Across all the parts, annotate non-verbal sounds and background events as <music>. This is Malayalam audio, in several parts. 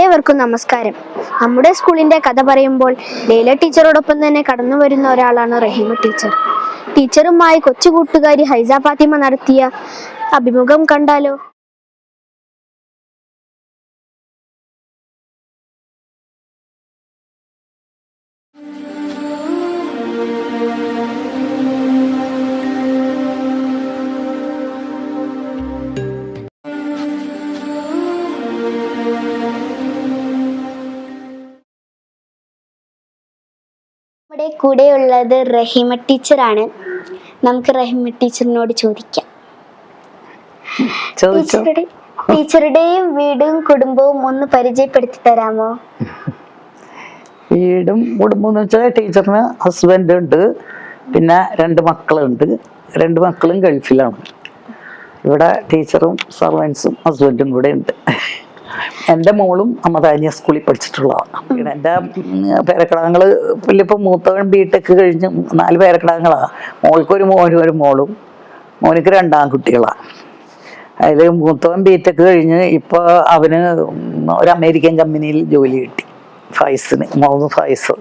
ഏവർക്കും നമസ്കാരം. നമ്മുടെ സ്കൂളിന്റെ കഥ പറയുമ്പോൾ ലീല ടീച്ചറോടൊപ്പം തന്നെ കടന്നു വരുന്ന ഒരാളാണ് റഹീമ ടീച്ചർ. ടീച്ചറുമായി കൊച്ചുകൂട്ടുകാരി ഹൈസ ഫാത്തിമ നടത്തിയ അഭിമുഖം കണ്ടാലോ? നമ്മുടെ കൂടെയുള്ളത് റഹിമ ടീച്ചറാണ്. നമുക്ക് റഹിമ ടീച്ചറിനോട് ചോദിക്കാം. ടീച്ചറുടെ ടീച്ചറുടെയും വീടും കുടുംബവും ഒന്ന് പരിചയപ്പെടുത്തി തരാമോ? വീടും കുടുംബം എന്ന് വെച്ചാൽ ടീച്ചറിന് ഹസ്ബൻഡ് ഉണ്ട്. പിന്നെ രണ്ട് മക്കളുണ്ട്. രണ്ട് മക്കളും ഗൾഫിലാണ്. ഇവിടെ ടീച്ചറും സർവൻസും ഹസ്ബൻഡും കൂടെ ഉണ്ട്. എന്റെ മോളും അമതാനിയ സ്കൂളിൽ പഠിച്ചിട്ടുള്ളതാണ്. പിന്നെ എന്റെ പേരക്കിടാങ്ങൾ ഇപ്പൊ മൂത്തവൻ ബി ടെക് കഴിഞ്ഞ് നാല് പേരക്കിടാങ്ങളാണ് മോൾക്കൊരു മോനും ഒരു മോളും. മോനിക്ക് രണ്ടാം കുട്ടികളാണ് അതിൽ മൂത്തവൻ ബി ടെക് കഴിഞ്ഞ് ഇപ്പോൾ അവന് ഒരു അമേരിക്കൻ കമ്പനിയിൽ ജോലി കിട്ടി. ഫൈസിന് മൂന്ന് ഫൈസ്.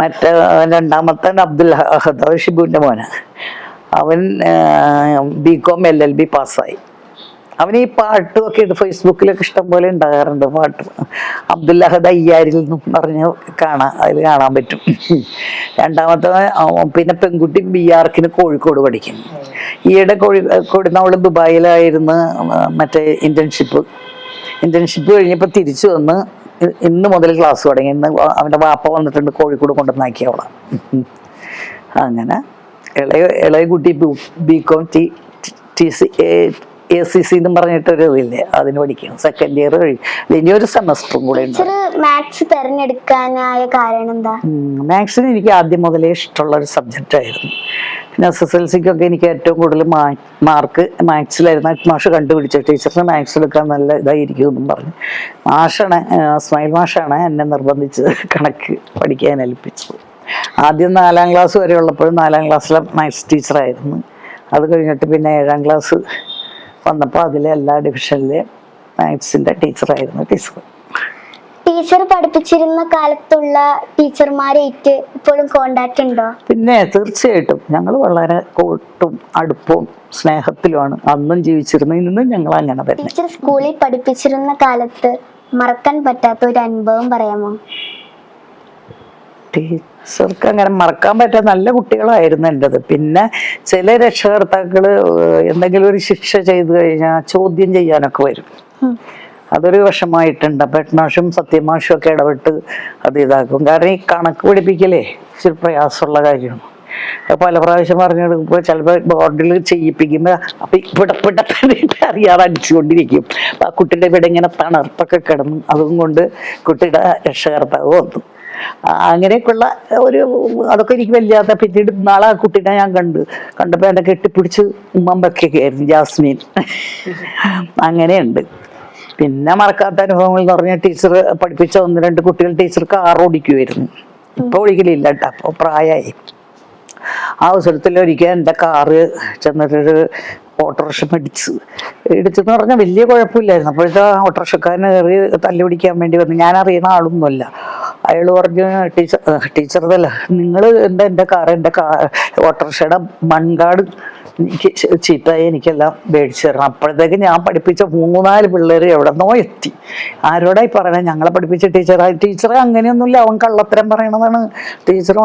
മറ്റേ രണ്ടാമത്തെ അബ്ദുൽ അഹദ് ഷിബുവിന്റെ മോനാണ് അവൻ B com L L B പാസ്സായി. അവന് ഈ പാട്ടും ഒക്കെ ഇട്ട് ഫേസ്ബുക്കിലൊക്കെ ഇഷ്ടംപോലെ ഉണ്ടാകാറുണ്ട് പാട്ട്. അബ്ദുല്ലഹദ് അയ്യാരിൽ നിന്നും പറഞ്ഞ് കാണാം അതിൽ കാണാൻ പറ്റും. രണ്ടാമത്തെ പിന്നെ പെൺകുട്ടി ബി ആർക്കിന് കോഴിക്കോട് പഠിക്കും ഈയിടെ കോഴിക്കോട് അവൾ ദുബായിലായിരുന്നു മറ്റേ ഇന്റേൺഷിപ്പ് ഇന്റേൺഷിപ്പ് കഴിഞ്ഞപ്പോൾ തിരിച്ചു വന്ന് ഇന്ന് മുതൽ ക്ലാസ് തുടങ്ങി. ഇന്ന് അവന്റെ വാപ്പ വന്നിട്ടുണ്ട് കോഴിക്കോട് കൊണ്ടുവന്നാക്കി അവളെ. അങ്ങനെ ഇളയ ഇളയ കുട്ടി B com T T C A C C എന്നും പറഞ്ഞിട്ടൊരു ഇതില്ലേ? അതിന് പഠിക്കണം. സെക്കൻഡ് ഇയർ കഴിഞ്ഞു. ഇനി ഒരു സെമസ്റ്ററും കൂടെ ഉണ്ട് മാത്സ് തിരഞ്ഞെടുക്കാനായ കാരണം എന്താ? മാത്സിന് എനിക്ക് ആദ്യം മുതലേ ഇഷ്ടമുള്ള ഒരു സബ്ജക്റ്റ് ആയിരുന്നു. പിന്നെ എസ് എസ് എൽ സിക്കൊക്കെ എനിക്ക് ഏറ്റവും കൂടുതൽ മാർക്ക് മാത്സിലായിരുന്നു മാഷ് കണ്ടുപിടിച്ച ടീച്ചറിന് മാത്സ് എടുക്കാൻ നല്ല ഇതായിരിക്കും എന്നും പറഞ്ഞു. മാഷാണ് സ്മൈൽ മാഷാണ് എന്നെ നിർബന്ധിച്ച് കണക്ക് പഠിക്കാൻ ഏൽപ്പിച്ചത്. ആദ്യം നാലാം ക്ലാസ് വരെ ഉള്ളപ്പോഴും നാലാം ക്ലാസ്സിലെ മാത്സ് ടീച്ചറായിരുന്നു അത് കഴിഞ്ഞിട്ട് പിന്നെ ഏഴാം ക്ലാസ് വന്നപ്പോൾ അതിലെ എല്ലാ ഡിവിഷനിലെ മാത്സിന്റെ ടീച്ചറായിരുന്നു ടീച്ചർ. ടീച്ചർ പഠിപ്പിച്ചിരുന്ന കാലത്തുള്ള ടീച്ചർമാരായിട്ട് ഇപ്പോഴും കോണ്ടാക്ട് ഉണ്ടോ? പിന്നെ തീർച്ചയായിട്ടും ഞങ്ങൾ വളരെ കൂട്ടും അടുപ്പവും സ്നേഹത്തിലുമാണ് അന്നും ജീവിച്ചിരുന്ന ഇന്നും ഞങ്ങൾ അങ്ങനെ തന്നെ. ടീച്ചർ സ്കൂളിൽ പഠിപ്പിച്ചിരുന്ന കാലത്ത് മറക്കാൻ പറ്റാത്ത ഒരു അനുഭവം പറയാമോ? ടീച്ചർക്ക് അങ്ങനെ മറക്കാൻ പറ്റാൻ നല്ല കുട്ടികളായിരുന്നു എന്റെത്. പിന്നെ ചില രക്ഷകർത്താക്കൾ എന്തെങ്കിലും ഒരു ശിക്ഷ ചെയ്തു കഴിഞ്ഞാൽ ചോദ്യം ചെയ്യാനൊക്കെ വരും. അതൊരു വിഷമായിട്ടുണ്ട് അപ്പം എട്മാഷും സത്യമാഷും ഒക്കെ ഇടപെട്ട് അത് ഇതാക്കും. കാരണം ഈ കണക്ക് പഠിപ്പിക്കലേ ഇച്ചിരി പ്രയാസമുള്ള കാര്യമാണ്. പല പ്രാവശ്യം പറഞ്ഞു കൊടുക്കുമ്പോൾ ചിലപ്പോൾ ബോർഡിൽ ചെയ്യിപ്പിക്കുമ്പോൾ അപ്പം ഇവിടെ ഇവിടെ അറിയാതെ അടിച്ചുകൊണ്ടിരിക്കും. അപ്പം ആ കുട്ടിയുടെ ഇവിടെ ഇങ്ങനെ തണർപ്പൊക്കെ കിടന്നു അതും കൊണ്ട് കുട്ടിയുടെ രക്ഷകർത്താവ് വന്നു. അങ്ങനെയൊക്കെയുള്ള ഒരു അതൊക്കെ എനിക്ക് വല്ലാത്ത പിന്നീട് നാളെ ആ കുട്ടീനെ ഞാൻ കണ്ടു കണ്ടപ്പോൾ എന്നെ കെട്ടിപ്പിടിച്ച് വെക്കുകയൊക്കെ ആയിരുന്നു ജാസ്മിൻ. അങ്ങനെയുണ്ട്. പിന്നെ മറക്കാത്ത അനുഭവങ്ങൾ എന്ന് പറഞ്ഞാൽ ടീച്ചർ പഠിപ്പിച്ച ഒന്ന് രണ്ട് കുട്ടികൾ ടീച്ചർ കാർ ഓടിക്കുമായിരുന്നു ഇപ്പൊ ഒഴിക്കലില്ല കേട്ടോ അപ്പോൾ പ്രായമായി. ആ അവസരത്തിൽ ഒരിക്കൽ എന്റെ കാറ് ചെന്നിട്ടൊരു ഓട്ടോറിക്ഷ മേടിച്ച് ഇടിച്ചെന്ന് പറഞ്ഞാൽ വലിയ കുഴപ്പമില്ലായിരുന്നു. അപ്പോഴത്തെ ഓട്ടോറിക്ഷക്കാരനെ കയറി തല്ലുപിടിക്കാൻ വേണ്ടി വന്നു. ഞാൻ അറിയുന്ന ആളൊന്നുമല്ല. അയാൾ പറഞ്ഞു ടീച്ചർ ടീച്ചർ അതല്ല നിങ്ങൾ എന്താ എന്റെ കാർ എന്റെ കാ ഓട്ടോറിക്ഷയുടെ മൺകാട് എനിക്ക് ചീത്തയായി എനിക്കെല്ലാം മേടിച്ചു തരണം. അപ്പോഴത്തേക്ക് ഞാൻ പഠിപ്പിച്ച മൂന്നാൽ പിള്ളേർ എവിടെന്നോ എത്തി. ആരോടായി പറയണേ? ഞങ്ങളെ പഠിപ്പിച്ച ടീച്ചർ ടീച്ചറെ അങ്ങനെയൊന്നുമില്ല. അവൻ കള്ളത്തരം പറയണതാണ്. ടീച്ചർ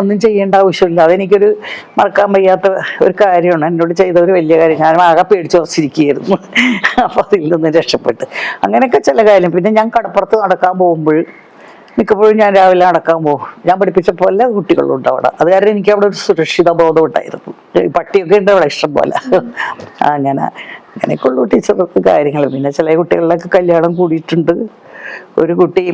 ഒന്നും ചെയ്യേണ്ട ആവശ്യമില്ല. അതെനിക്കൊരു മറക്കാൻ വയ്യാത്ത ഒരു കാര്യമാണ്. എന്നോട് ചെയ്ത ഒരു വലിയ കാര്യം. ഞാൻ ആകെ പേടിച്ചു വച്ചിരിക്കുകയായിരുന്നു <laughs> അപ്പോൾ അതിൽ നിന്ന് രക്ഷപ്പെട്ട്. അങ്ങനെയൊക്കെ ചില കാര്യം. പിന്നെ ഞാൻ കടപ്പുറത്ത് നടക്കാൻ പോകുമ്പോൾ മിക്കപ്പോഴും ഞാൻ രാവിലെ നടക്കാൻ പോകും. ഞാൻ പഠിപ്പിച്ച പോലെ കുട്ടികളുണ്ട് അവിടെ. അത് കാരണം എനിക്ക് അവിടെ ഒരു സുരക്ഷിത ബോധം ഉണ്ടായിരുന്നു. പട്ടിയൊക്കെ ഉണ്ട് അവിടെ ഇഷ്ടം പോലെ. അങ്ങനെ അങ്ങനെയൊക്കെ ഉള്ളു ടീച്ചർക്ക് കാര്യങ്ങൾ. പിന്നെ ചില കുട്ടികളിലൊക്കെ കല്യാണം കൂടിയിട്ടുണ്ട്. ഒരു കുട്ടി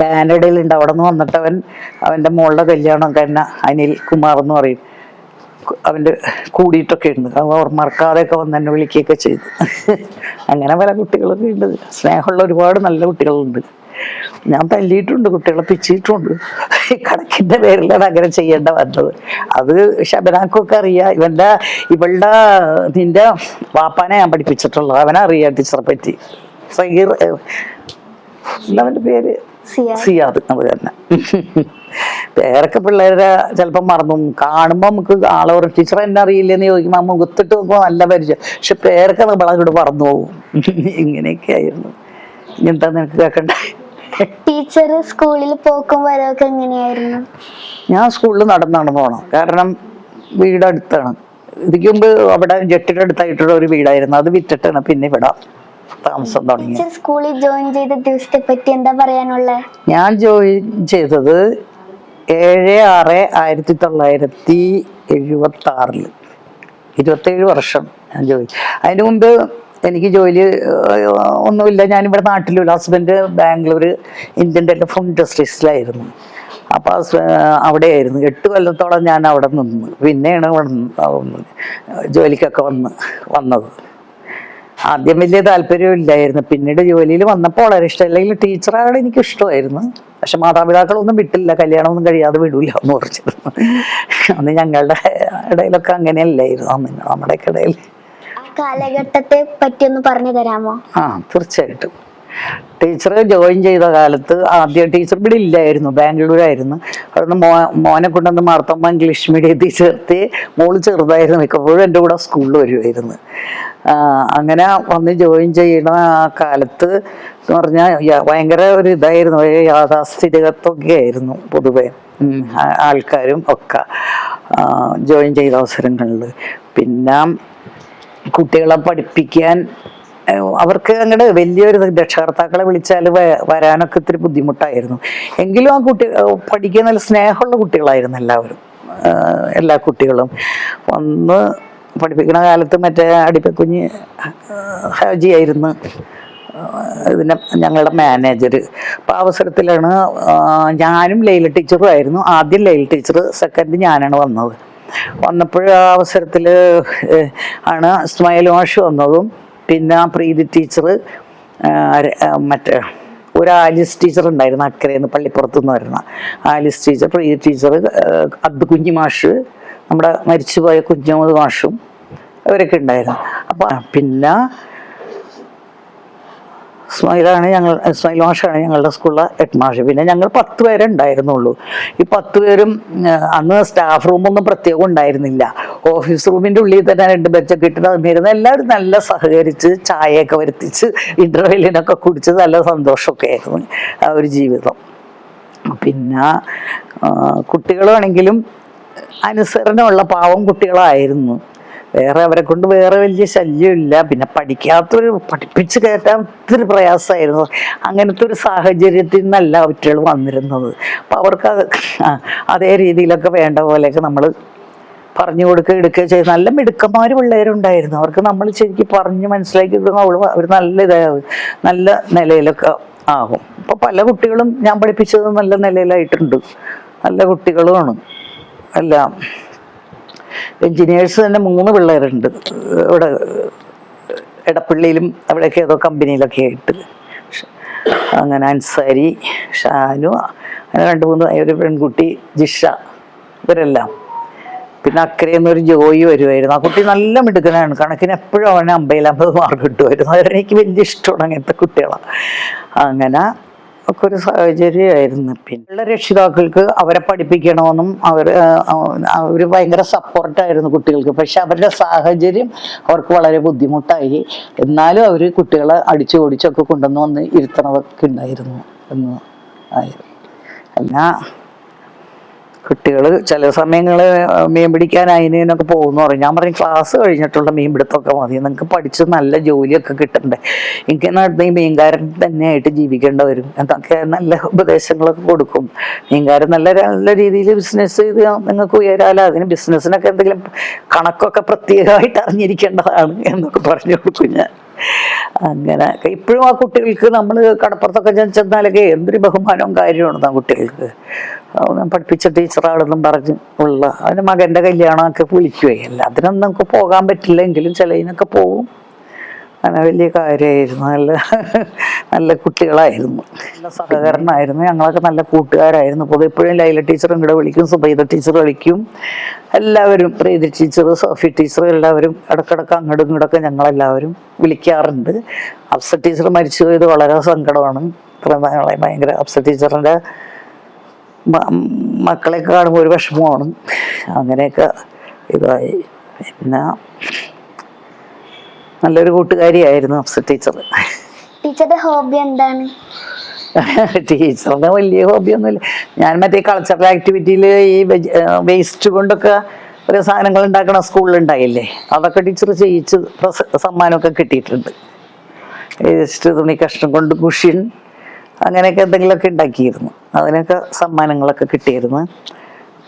കാനഡയിലുണ്ട്. അവിടെ നിന്ന് വന്നിട്ട് അവൻ അവന്റെ മോളുടെ കല്യാണം തന്നെ അനിൽ കുമാർ എന്ന് പറയും. അവന്റെ കൂടിയിട്ടൊക്കെ ഉണ്ട്. അവ അവർ മറക്കാതെയൊക്കെ വന്ന് എന്നെ വിളിക്കുകയൊക്കെ ചെയ്തു. അങ്ങനെ പല കുട്ടികളൊക്കെ ഉണ്ട്. സ്നേഹമുള്ള ഒരുപാട് നല്ല കുട്ടികളുണ്ട്. ഞാൻ തല്ലിയിട്ടുണ്ട് കുട്ടികളെ പിച്ചിട്ടുണ്ട് ഈ കണക്കിന്റെ പേരിലാണ് അങ്ങനെ ചെയ്യേണ്ട വന്നത്. അത് ശബനാക്കൊക്കെ അറിയാം. ഇവന്റെ ഇവളുടെ നിന്റെ വാപ്പാനെ ഞാൻ പഠിപ്പിച്ചിട്ടുള്ളത്. അവനറിയാം ടീച്ചറെ പറ്റി. സഹീർ അവന്റെ പേര്? സിയാദ്. അത് തന്നെ പേരൊക്കെ പിള്ളേരെ ചിലപ്പോൾ മറന്നു. കാണുമ്പോൾ നമുക്ക് ആളെ ഒരു ടീച്ചർ എന്നെ അറിയില്ലെന്ന് ചോദിക്കുമ്പോൾ ആ മുഖത്തിട്ട് നോക്കുമ്പോൾ നല്ല പരിചയം. പക്ഷെ പേരൊക്കെ നമ്മളങ്ങോട്ട് പറന്നു മറന്നു പോകും. ഇങ്ങനെയൊക്കെ ആയിരുന്നു. ഇങ്ങനത്തെ നിനക്ക് കേൾക്കണ്ടേ ടീച്ചർ സ്കൂളിൽ പോക്കും വരവൊക്കെ എങ്ങനെയായിരുന്നു? ഞാൻ സ്കൂളിൽ നടന്നാണ് പോണം കാരണം വീട് അടുത്താണ് ഇതിക്ക് മുമ്പ് അവിടെ ജെട്ടിന്റെ അടുത്തായിട്ടുള്ള ഒരു വീടായിരുന്നു. അത് വിറ്റിട്ടാണ് പിന്നെ ഇവിടെ താമസം തുടങ്ങി സ്കൂളിൽ ജോയിൻ ചെയ്ത ദിവസത്തെ പറ്റി എന്താ പറയാനുള്ളത് ഞാൻ ജോയിൻ ചെയ്തത് ഏഴ് ആറ് ആയിരത്തി തൊള്ളായിരത്തി എഴുപത്തി ആറിൽ ഇരുപത്തേഴ് വർഷം ഞാൻ ജോയിൻ അതിനു മുമ്പ് എനിക്ക് ജോലി ഒന്നുമില്ല. ഞാനിവിടെ നാട്ടിലുള്ള. ഹസ്ബൻഡ് ബാംഗ്ലൂർ ഇന്ത്യൻ ടെലിഫോൺ ഇൻഡസ്ട്രീസിലായിരുന്നു അപ്പോൾ അവിടെയായിരുന്നു. എട്ട് കൊല്ലത്തോളം ഞാൻ അവിടെ നിന്ന് പിന്നെയാണ് ജോലിക്കൊക്കെ വന്ന് വന്നത്. ആദ്യം വലിയ താല്പര്യമില്ലായിരുന്നു പിന്നീട് ജോലിയിൽ വന്നപ്പോൾ വളരെ ഇഷ്ടം. അല്ലെങ്കിൽ ടീച്ചറാണ് എനിക്ക് ഇഷ്ടമായിരുന്നു. പക്ഷെ മാതാപിതാക്കളൊന്നും വിട്ടില്ല. കല്യാണമൊന്നും കഴിയാതെ വിടൂല എന്ന് പറഞ്ഞിരുന്നു. അന്ന് ഞങ്ങളുടെ ഇടയിലൊക്കെ അങ്ങനെയല്ലായിരുന്നു. അന്ന് നമ്മുടെയൊക്കെ ഇടയിൽ കാലഘട്ടത്തെ പറ്റി ഒന്ന് പറഞ്ഞു തരാമോ? ആ തീർച്ചയായിട്ടും. ടീച്ചർ ജോയിൻ ചെയ്ത കാലത്ത് ആദ്യം ടീച്ചർ ഇവിടെ ഇല്ലായിരുന്നു ബാംഗ്ലൂരായിരുന്നു. അവിടുന്ന് മോ മോനെ കൊണ്ടുവന്ന് മാർത്തമ്മ ഇംഗ്ലീഷ് മീഡിയത്തിൽ ചേർത്തി മോൾ ചെറുതായിരുന്നു മിക്കപ്പോഴും എന്റെ കൂടെ സ്കൂളിൽ വരുമായിരുന്നു അങ്ങനെ വന്ന് ജോയിൻ ചെയ്യുന്ന ആ കാലത്ത് എന്ന് പറഞ്ഞാൽ ഭയങ്കര ഒരു ഇതായിരുന്നു യാഥാസ്ഥിതികത്വമൊക്കെ ആയിരുന്നു പൊതുവെ. ആൾക്കാരും ഒക്കെ ജോയിൻ ചെയ്ത അവസരങ്ങളിൽ. പിന്നെ കുട്ടികളെ പഠിപ്പിക്കാൻ അവർക്ക് അങ്ങോട്ട് വലിയൊരു രക്ഷകർത്താക്കളെ വിളിച്ചാൽ വരാനൊക്കെ ഇത്തിരി ബുദ്ധിമുട്ടായിരുന്നു. എങ്കിലും ആ കുട്ടി പഠിക്കാൻ നല്ല സ്നേഹമുള്ള കുട്ടികളായിരുന്നു എല്ലാവരും. എല്ലാ കുട്ടികളും. ഒന്ന് പഠിപ്പിക്കുന്ന കാലത്ത് മറ്റേ അടിപ്പക്കുഞ്ഞ് ഹാജി ആയിരുന്നു. ഇതിന്റെ ഞങ്ങളുടെ മാനേജർ അപ്പോൾ അവസരത്തിലാണ് ഞാനും ലൈല ടീച്ചറും ആയിരുന്നു. ആദ്യം ലൈല ടീച്ചർ സെക്കൻഡ് ഞാനാണ് വന്നത്. വന്നപ്പോൾ ആ അവസരത്തിൽ ആണ് സ്മൈൽ മാഷ് വന്നതും. പിന്നെ പ്രീതി ടീച്ചർ മറ്റേ ഒരു ആലിസ് ടീച്ചർ ഉണ്ടായിരുന്നു അക്കരയിൽ പള്ളിപ്പുറത്ത് നിന്ന് വരുന്ന. Alice teacher Preethi teacher Abdu Kunju മാഷ് നമ്മുടെ മരിച്ചുപോയ കുഞ്ഞമ്മദ് മാഷും അവരൊക്കെ ഉണ്ടായിരുന്നു. അപ്പം പിന്നെ സ്മൈലാണ് ഞങ്ങൾ സ്മൈൽ മാഷാണ് ഞങ്ങളുടെ സ്കൂളിലെ ഹെഡ് മാഷ് പിന്നെ ഞങ്ങൾ പത്ത് പേരെ ഉണ്ടായിരുന്നുള്ളൂ. ഈ പത്ത് പേരും അന്ന് സ്റ്റാഫ് റൂമൊന്നും പ്രത്യേകം ഉണ്ടായിരുന്നില്ല. ഓഫീസ് റൂമിന്റെ ഉള്ളിൽ തന്നെ രണ്ട് ബെച്ചൊക്കെ ഇട്ടിട്ട് അതിരുന്ന എല്ലാവരും നല്ല സഹകരിച്ച് ചായയൊക്കെ വരുത്തിച്ച് ഇന്റർവെല്ലിനൊക്കെ കുടിച്ച് നല്ല സന്തോഷമൊക്കെ ആയിരുന്നു ആ ഒരു ജീവിതം. പിന്നെ കുട്ടികളാണെങ്കിലും അനുസരണമുള്ള പാവം കുട്ടികളായിരുന്നു. വേറെ അവരെ കൊണ്ട് വേറെ വലിയ ശല്യമില്ല. പിന്നെ പഠിക്കാത്തൊരു പഠിപ്പിച്ച് കയറ്റാൻ ഒത്തിരി പ്രയാസമായിരുന്നു. അങ്ങനത്തെ ഒരു സാഹചര്യത്തിൽ നിന്നല്ല കുട്ടികൾ വന്നിരുന്നത്. അപ്പം അവർക്ക് അത് രീതിയിലൊക്കെ വേണ്ട പോലെയൊക്കെ നമ്മൾ പറഞ്ഞു കൊടുക്കുക എടുക്കുക ചെയ്ത്. നല്ല മിടുക്കന്മാർ പിള്ളേരുണ്ടായിരുന്നു. അവർക്ക് നമ്മൾ ശരിക്കും പറഞ്ഞ് മനസ്സിലാക്കി അവൾ അവർ നല്ല ഇതാവും നല്ല നിലയിലൊക്കെ ആകും അപ്പോൾ പല കുട്ടികളും ഞാൻ പഠിപ്പിച്ചത് നല്ല നിലയിലായിട്ടുണ്ട്. നല്ല കുട്ടികളുമാണ്. എല്ലാം. എൻജിനീയേഴ്സ് തന്നെ മൂന്ന് പിള്ളേരുണ്ട്. ഇവിടെ എടപ്പള്ളിയിലും അവിടെയൊക്കെ ഏതോ കമ്പനിയിലൊക്കെ ആയിട്ട്. അങ്ങനെ അൻസാരി ഷാനു അങ്ങനെ രണ്ട് മൂന്ന് ഒരു പെൺകുട്ടി ജിഷ ഇവരെല്ലാം. പിന്നെ ഒരു ജോയി വരുമായിരുന്നു ആ കുട്ടി നല്ല മിടുക്കനാണ്. കണക്കിന് എപ്പോഴും അവനെ അമ്പതിലമ്പത് മാർക്ക് കിട്ടുമായിരുന്നു. അവരെനിക്ക് വലിയ ഇഷ്ടമാണ് അങ്ങനത്തെ കുട്ടികളാണ് അങ്ങനെ ഒക്കെ ഒരു സാഹചര്യമായിരുന്നു. പിന്നെ ഉള്ള രക്ഷിതാക്കൾക്ക് അവരെ പഠിപ്പിക്കണമെന്നും അവർ അവർ ഭയങ്കര സപ്പോർട്ടായിരുന്നു കുട്ടികൾക്ക്. പക്ഷെ അവരുടെ സാഹചര്യം അവർക്ക് വളരെ ബുദ്ധിമുട്ടായി. എന്നാലും അവർ കുട്ടികളെ അടിച്ചു ഓടിച്ചൊക്കെ കൊണ്ടുവന്ന് വന്ന് ഇരുത്തണതൊക്കെ ഉണ്ടായിരുന്നു എന്ന് ആയിരുന്നു. എന്നാ കുട്ടികൾ ചില സമയങ്ങളിൽ മീൻ പിടിക്കാൻ അതിനൊക്കെ പോകുന്നു പറയും. ഞാൻ പറയും ക്ലാസ് കഴിഞ്ഞിട്ടുള്ള മീൻ പിടുത്തമൊക്കെ മതി. നിങ്ങൾക്ക് പഠിച്ച് നല്ല ജോലിയൊക്കെ കിട്ടണ്ടേ. എനിക്ക് നടന്ന ഈ മീൻകാരൻ തന്നെയായിട്ട് ജീവിക്കേണ്ട വരും എന്നൊക്കെ നല്ല ഉപദേശങ്ങളൊക്കെ കൊടുക്കും. മീൻകാരൻ നല്ല നല്ല രീതിയിൽ ബിസിനസ് ചെയ്ത് നിങ്ങൾക്ക് ഉയരാലോ? അതിന് ബിസിനസ്സിനൊക്കെ എന്തെങ്കിലും കണക്കൊക്കെ പ്രത്യേകമായിട്ട് അറിഞ്ഞിരിക്കേണ്ടതാണ് എന്നൊക്കെ പറഞ്ഞു കൊടുക്കും ഞാൻ. അങ്ങനെ. ഇപ്പോഴും ആ കുട്ടികൾക്ക് നമ്മൾ കടപ്പുറത്തൊക്കെ ചെന്ന് ചെന്നാലൊക്കെ എന്തൊരു ബഹുമാനവും കാര്യമാണ് ആ കുട്ടികൾക്ക്. ഞാൻ പഠിപ്പിച്ച ടീച്ചറാണെന്നും പറഞ്ഞ് ഉള്ള അവന്റെ മകന്റെ കല്യാണമൊക്കെ വിളിക്കുകയല്ല അതിനൊന്നും നമുക്ക് പോകാൻ പറ്റില്ലെങ്കിലും ചിലതിനൊക്കെ പോകും അങ്ങനെ വലിയ കാര്യമായിരുന്നു. നല്ല നല്ല കുട്ടികളായിരുന്നു. നല്ല സഹകരണമായിരുന്നു. ഞങ്ങളൊക്കെ നല്ല കൂട്ടുകാരായിരുന്നു. പൊതുവെ എപ്പോഴും ലൈല ടീച്ചറും ഇങ്ങോട്ട് വിളിക്കും സുബൈദ ടീച്ചർ വിളിക്കും. എല്ലാവരും പ്രീതി ടീച്ചർ സോഫി ടീച്ചർ എല്ലാവരും ഇടക്കിടക്ക് അങ്ങോട്ടും ഇങ്ങോട്ടൊക്കെ ഞങ്ങളെല്ലാവരും വിളിക്കാറുണ്ട്. അഫ്സ ടീച്ചർ മരിച്ചു പോയത് വളരെ സങ്കടമാണ്. പ്രധാനമായി ഭയങ്കര അഫ്സർ ടീച്ചറിന്റെ മക്കളെ കാണുമ്പോൾ ഒരു വിഷമമാണ്. അങ്ങനെയൊക്കെ ഇതായി. പിന്നെ നല്ലൊരു കൂട്ടുകാരിയായിരുന്നു അപ്സ ടീച്ചർ. ടീച്ചറുടെ ഹോബി എന്താണ്? ടീച്ചറിന് വലിയ ഹോബിയൊന്നുമില്ല. ഞാൻ മറ്റേ കൾച്ചറൽ ആക്ടിവിറ്റിയിൽ ഈ വേസ്റ്റ് കൊണ്ടൊക്കെ ഒരു സാധനങ്ങൾ ഉണ്ടാക്കണ സ്കൂളിൽ ഉണ്ടായില്ലേ അതൊക്കെ ടീച്ചർ ചെയ്യിച്ച് സമ്മാനമൊക്കെ കിട്ടിയിട്ടുണ്ട്. വേസ്റ്റ് തുണി കഷ്ണം കൊണ്ട് കുഷ്യൻ അങ്ങനെയൊക്കെ എന്തെങ്കിലുമൊക്കെ ഉണ്ടാക്കിയിരുന്നു. അതിനൊക്കെ സമ്മാനങ്ങളൊക്കെ കിട്ടിയിരുന്നു.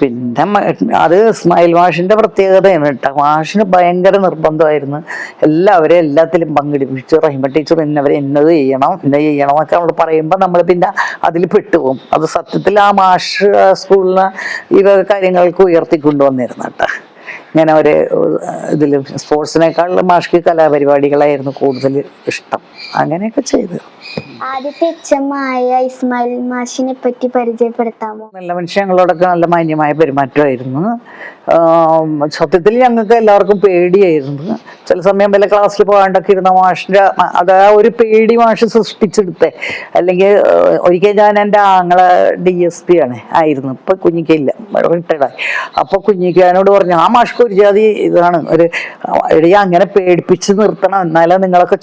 പിന്നെ അത് സ്മൈൽ വാഷിന്റെ പ്രത്യേകതയാണ് കേട്ടോ. മാഷിന് ഭയങ്കര നിർബന്ധമായിരുന്നു. എല്ലാവരെയും എല്ലാത്തിലും പങ്കെടുപ്പിച്ച് റഹിമ ടീച്ചർ ഇന്നവരെ ഇന്നത് ചെയ്യണം ഇന്നത് ചെയ്യണം എന്നൊക്കെ നമ്മൾ പറയുമ്പോൾ നമ്മൾ പിന്നെ അതിൽ പെട്ടുപോകും. അത് സത്യത്തിൽ ആ മാഷ് സ്കൂളിന് ഈ കാര്യങ്ങൾക്ക് ഉയർത്തിക്കൊണ്ടുവന്നിരുന്നു കേട്ടോ. ഇങ്ങനെ ഒരു ഇതിൽ സ്പോർട്സിനേക്കാൾ മാഷ്ക്ക് കലാപരിപാടികളായിരുന്നു കൂടുതൽ ഇഷ്ടം. അങ്ങനെയൊക്കെ ചെയ്തു. ആദ്യത്തെ അച്ഛമ്മയായ ഇസ്മായിൽ മാഷിനെ പറ്റി പരിചയപ്പെടുത്താമോ? നല്ല മനുഷ്യൻ ഞങ്ങളോടൊക്കെ നല്ല മാന്യമായ പെരുമാറ്റമായിരുന്നു. സത്യത്തിൽ ഞങ്ങൾക്ക് എല്ലാവർക്കും പേടിയായിരുന്നു. ചില സമയം വല്ല ക്ലാസ്സിൽ പോകാണ്ടൊക്കെ ഇരുന്ന മാഷിന്റെ അത് ആ ഒരു പേടി മാഷ് സൃഷ്ടിച്ചെടുത്തേ. അല്ലെങ്കിൽ ഒരിക്കൽ ഞാൻ എന്റെ ആങ്ങളെ ഡി എസ് പി ആണ് ആയിരുന്നു. ഇപ്പം കുഞ്ഞിക്കയില്ല റിട്ടയർഡായി. അപ്പോൾ കുഞ്ഞിക്കാനോട് പറഞ്ഞു ആ മാഷ്ക്ക് ഒരു ജാതി ഇതാണ്. ഒരു എടീ അങ്ങനെ പേടിപ്പിച്ച് നിർത്തണം. എന്നാലേ നിങ്ങളൊക്കെ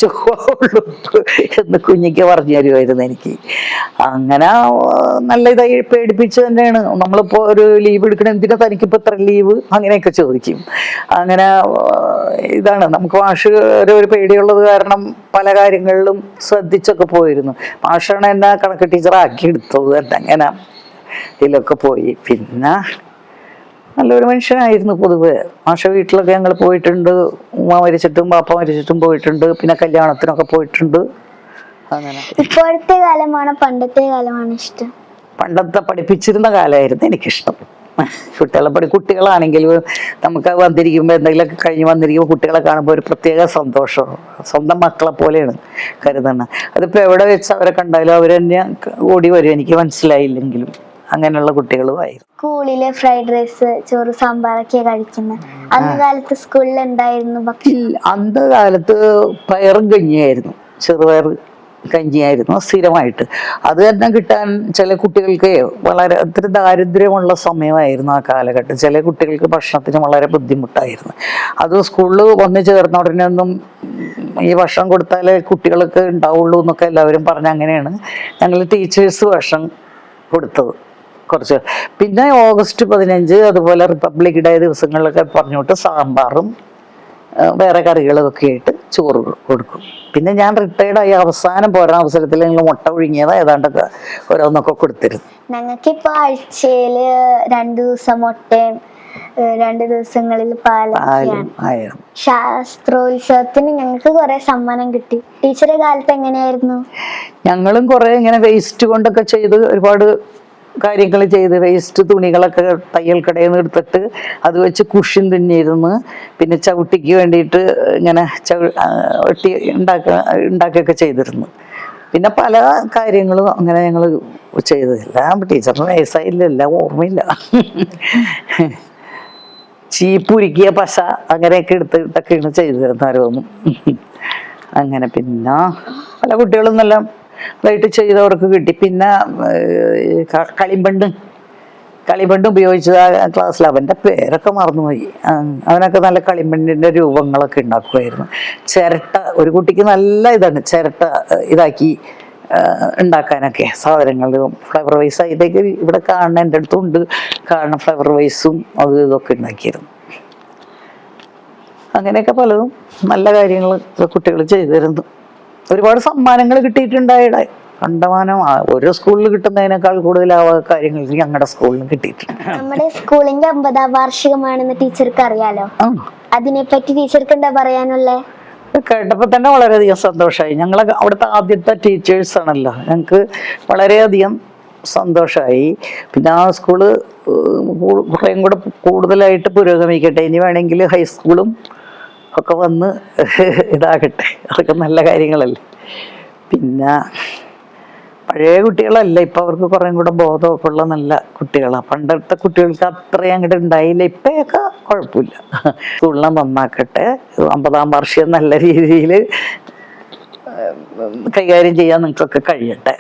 എന്ന് കുഞ്ഞിക്ക് പറഞ്ഞു തരുമായിരുന്നു എനിക്ക്. അങ്ങനെ നല്ല ഇതായി പേടിപ്പിച്ച് തന്നെയാണ് നമ്മളിപ്പോ ഒരു ലീവ് എടുക്കണം എന്തിനാ തനിക്കിപ്പോ ഇത്ര ലീവ് അങ്ങനെയൊക്കെ ചോദിക്കും. അങ്ങനെ ഇതാണ്. നമുക്ക് ഭാഷ ഒരു പേടിയുള്ളത് കാരണം പല കാര്യങ്ങളിലും ശ്രദ്ധിച്ചൊക്കെ പോയിരുന്നു. ഭാഷയാണ് എന്നെ കണക്ക് ടീച്ചറാക്കി എടുത്തത് അങ്ങനെ ഇതിലൊക്കെ പോയി. പിന്നെ നല്ലൊരു മനുഷ്യനായിരുന്നു പൊതുവെ. മാഷ വീട്ടിലൊക്കെ ഞങ്ങൾ പോയിട്ടുണ്ട്. ഉമ്മ മരിച്ചിട്ടും പാപ്പ മരിച്ചിട്ടും പോയിട്ടുണ്ട്. പിന്നെ കല്യാണത്തിനൊക്കെ പോയിട്ടുണ്ട്. അങ്ങനെ. ഇപ്പോഴത്തെ കാലമാണ് പണ്ടത്തെ കാലമാണ് ഇഷ്ടം? പണ്ടത്തെ പഠിപ്പിച്ചിരുന്ന കാലമായിരുന്നു എനിക്കിഷ്ടം. കുട്ടികളെ പഠി കുട്ടികളാണെങ്കിലും നമുക്ക് വന്നിരിക്കുമ്പോൾ എന്തെങ്കിലുമൊക്കെ കഴിഞ്ഞ് വന്നിരിക്കുമ്പോൾ കുട്ടികളെ കാണുമ്പോൾ ഒരു പ്രത്യേക സന്തോഷം. സ്വന്തം മക്കളെ പോലെയാണ് കരുതുന്നത് അതിപ്പോൾ എവിടെ വെച്ച് അവരെ കണ്ടാലും അവർ തന്നെ ഓടി വരും. എനിക്ക് മനസ്സിലായില്ലെങ്കിലും അങ്ങനെയുള്ള കുട്ടികളുമായിരുന്നു. സ്കൂളിലെ ഫ്രൈഡ് റൈസ് ചോറ് സാമ്പാറൊക്കെ കഴിക്കുന്നത് അന്ന് കാലത്ത് സ്കൂളിൽ ഉണ്ടായിരുന്നു ഭക്ഷണം അന്ത കാലത്ത് പയറും കഞ്ഞിയായിരുന്നു. ചെറുപയർ കഞ്ഞിയായിരുന്നു സ്ഥിരമായിട്ട്. അത് തന്നെ കിട്ടാൻ ചില കുട്ടികൾക്ക് വളരെ ഒത്തിരി ദാരിദ്ര്യമുള്ള സമയമായിരുന്നു ആ കാലഘട്ടം. ചില കുട്ടികൾക്ക് ഭക്ഷണത്തിന് വളരെ ബുദ്ധിമുട്ടായിരുന്നു. അത് സ്കൂളിൽ വന്നു ചേർന്ന ഉടനെ ഒന്നും ഈ ഭക്ഷണം കൊടുത്താലേ കുട്ടികൾക്ക് ഉണ്ടാവുള്ളൂ എന്നൊക്കെ എല്ലാവരും പറഞ്ഞ അങ്ങനെയാണ് ഞങ്ങൾ ടീച്ചേഴ്സ് ഭക്ഷണം കൊടുത്തത്. കുറച്ച്. പിന്നെ ഓഗസ്റ്റ് പതിനഞ്ച് അതുപോലെ റിപ്പബ്ലിക് ഡേ ദിവസങ്ങളിലൊക്കെ പറഞ്ഞുകൊണ്ട് സാമ്പാറും വേറെ കറികളും ഒക്കെ ആയിട്ട് ചോറ് കൊടുക്കും. പിന്നെ ഞാൻ റിട്ടയർഡ് ആയി അവസാനം പോരാൻ അവസരത്തിൽ നിങ്ങൾ മുട്ട ഒഴുങ്ങിയത് ഏതാണ്ടൊക്കെ ഓരോന്നൊക്കെ കൊടുത്തിരുന്നു. ഞങ്ങൾക്കിപ്പോ ആഴ്ചയിൽ രണ്ടു ദിവസം മുട്ടയും രണ്ട് ദിവസങ്ങളിൽ ശാസ്ത്രോത്സവത്തിന് ഞങ്ങൾക്ക് കുറെ സമ്മാനം കിട്ടി. ടീച്ചറെ കാലത്ത് എങ്ങനെയായിരുന്നു? ഞങ്ങളും കുറെ ഇങ്ങനെ വേസ്റ്റ് കൊണ്ടൊക്കെ ചെയ്ത് ഒരുപാട് കാര്യങ്ങൾ ചെയ്ത് വേസ്റ്റ് തുണികളൊക്കെ തയ്യൽ കടയിൽ നിന്ന് എടുത്തിട്ട് അത് വെച്ച് കുഷ്യൻ തുന്നിയിരുന്ന്. പിന്നെ ചവിട്ടിക്ക് വേണ്ടിയിട്ട് ഇങ്ങനെ ചവി ആ, വെട്ടി ഉണ്ടാക്കുകയൊക്കെ ചെയ്തിരുന്നു. പിന്നെ പല കാര്യങ്ങളും അങ്ങനെ ഞങ്ങൾ ചെയ്തതില്ല. ടീച്ചറിന് വയസ്സായില്ല ഓർമ്മയില്ല. ചീപ്പുരുക്കിയ പശ അങ്ങനെയൊക്കെ എടുത്തിട്ടൊക്കെയാണ് ചെയ്തു ഓരോന്നും അങ്ങനെ പിന്നെ പല കുട്ടികളും ഇതായിട്ട് ചെയ്തവർക്ക് കിട്ടി. പിന്നെ കളിമ്പണ്ട് കളിമ്പണ്ട് ഉപയോഗിച്ചത് ആ ക്ലാസ്സിൽ അവന്റെ പേരൊക്കെ മറന്നുപോയി. അവനൊക്കെ നല്ല കളിമ്പണ്ടിന്റെ രൂപങ്ങളൊക്കെ ഉണ്ടാക്കുമായിരുന്നു. ചിരട്ട ഒരു കുട്ടിക്ക് നല്ല ഇതാണ് ചിരട്ട ഇതാക്കി ഉണ്ടാക്കാനൊക്കെ. സാധനങ്ങൾ ഫ്ലവർ വൈസ് ഇതൊക്കെ ഇവിടെ കാണുന്ന എന്റെ അടുത്തുണ്ട് കാണുന്ന ഫ്ലവർ വൈസും അത് ഇതൊക്കെ ഉണ്ടാക്കിയിരുന്നു അങ്ങനെയൊക്കെ പലതും നല്ല കാര്യങ്ങൾ കുട്ടികൾ ചെയ്തിരുന്നു. ഒരുപാട് സമ്മാനങ്ങൾ കിട്ടിയിട്ടുണ്ടായിടെ. കണ്ടമാനം ഒരു ഓരോ സ്കൂളിൽ കിട്ടുന്നതിനേക്കാൾ കൂടുതൽ ആ കാര്യങ്ങൾ ഞങ്ങളുടെ സ്കൂളിൽ കിട്ടിയിട്ടുണ്ട് നമ്മുടെ സ്കൂളിന്റെ അമ്പതാം വാർഷികമാണെന്ന് ടീച്ചർക്ക് അറിയാലോ അതിനെ അതിനെപ്പറ്റി ടീച്ചർക്ക് എന്താ പറയാനുള്ളേ കേട്ടപ്പോൾ തന്നെ വളരെയധികം സന്തോഷമായി ഞങ്ങൾ അവിടുത്തെ ആദ്യത്തെ ടീച്ചേഴ്സ് ആണല്ലോ ഞങ്ങൾക്ക് വളരെയധികം സന്തോഷമായി പിന്നെ ആ സ്കൂൾ കുറേയും കൂടെ കൂടുതലായിട്ട് പുരോഗമിക്കട്ടെ. ഇനി വേണമെങ്കിൽ ഹൈസ്കൂളും ഒക്കെ വന്ന് ഇതാകട്ടെ. അതൊക്കെ നല്ല കാര്യങ്ങളല്ലേ. പിന്നെ പഴയ കുട്ടികളല്ല ഇപ്പം അവർക്ക് കുറേ കൂടെ ബോധമൊക്കെ ഉള്ള നല്ല കുട്ടികളാണ് പണ്ടത്തെ കുട്ടികൾക്ക് അത്രയും അങ്ങോട്ട് ഉണ്ടായില്ല. ഇപ്പോഴൊക്കെ കുഴപ്പമില്ല. സ്കൂളിനെ നന്നാക്കട്ടെ. അമ്പതാം വാർഷികം നല്ല രീതിയിൽ കൈകാര്യം ചെയ്യാൻ നിങ്ങൾക്കൊക്കെ കഴിയട്ടെ.